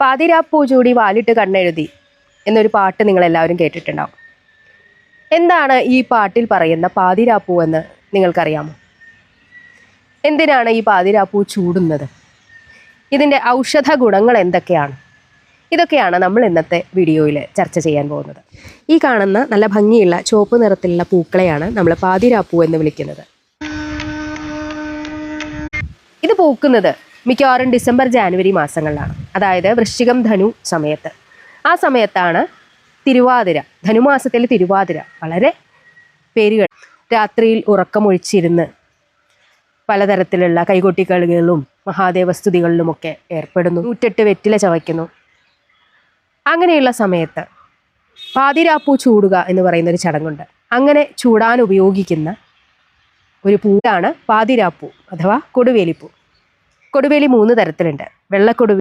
പാതിരാപ്പൂ ചൂടി വാലിട്ട് കണ്ണെഴുതി എന്നൊരു പാട്ട് നിങ്ങൾ എല്ലാവരും കേട്ടിട്ടുണ്ടാവും. എന്താണ് ഈ പാട്ടിൽ പറയുന്ന പാതിരാപ്പൂ എന്ന് നിങ്ങൾക്കറിയാമോ? എന്തിനാണ് ഈ പാതിരാപ്പൂ ചൂടുന്നത്? ഇതിന്റെ ഔഷധ ഗുണങ്ങൾ എന്തൊക്കെയാണ്? ഇതൊക്കെയാണ് നമ്മൾ ഇന്നത്തെ വീഡിയോയിൽ ചർച്ച ചെയ്യാൻ പോകുന്നത്. ഈ കാണുന്ന നല്ല ഭംഗിയുള്ള ചുവപ്പ് നിറത്തിലുള്ള പൂക്കളെയാണ് നമ്മൾ പാതിരാപ്പൂ എന്ന് വിളിക്കുന്നത്. ഇത് പൂക്കുന്നത് മിക്കവാറും ഡിസംബർ ജാനുവരി മാസങ്ങളിലാണ്. അതായത് വൃശ്ചികം ധനു സമയത്ത്. ആ സമയത്താണ് തിരുവാതിര ധനുമാസത്തിൽ തിരുവാതിര വളരെ പേരുകൾ. രാത്രിയിൽ ഉറക്കമൊഴിച്ചിരുന്ന് പലതരത്തിലുള്ള കൈകൊട്ടിക്കളികളിലും മഹാദേവസ്തുതികളിലുമൊക്കെ ഏർപ്പെടുന്നു. നൂറ്റെട്ട് വെറ്റില ചവയ്ക്കുന്നു. അങ്ങനെയുള്ള സമയത്ത് പാതിരാപ്പൂ ചൂടുക എന്ന് പറയുന്ന ഒരു ചടങ്ങുണ്ട്. അങ്ങനെ ചൂടാൻ ഉപയോഗിക്കുന്ന ഒരു പൂവാണ് പാതിരാപ്പൂ അഥവാ കൊടുവേലിപ്പൂ. കൊടുവേലി മൂന്ന് തരത്തിലുണ്ട്. വെള്ളക്കൊടുവേലി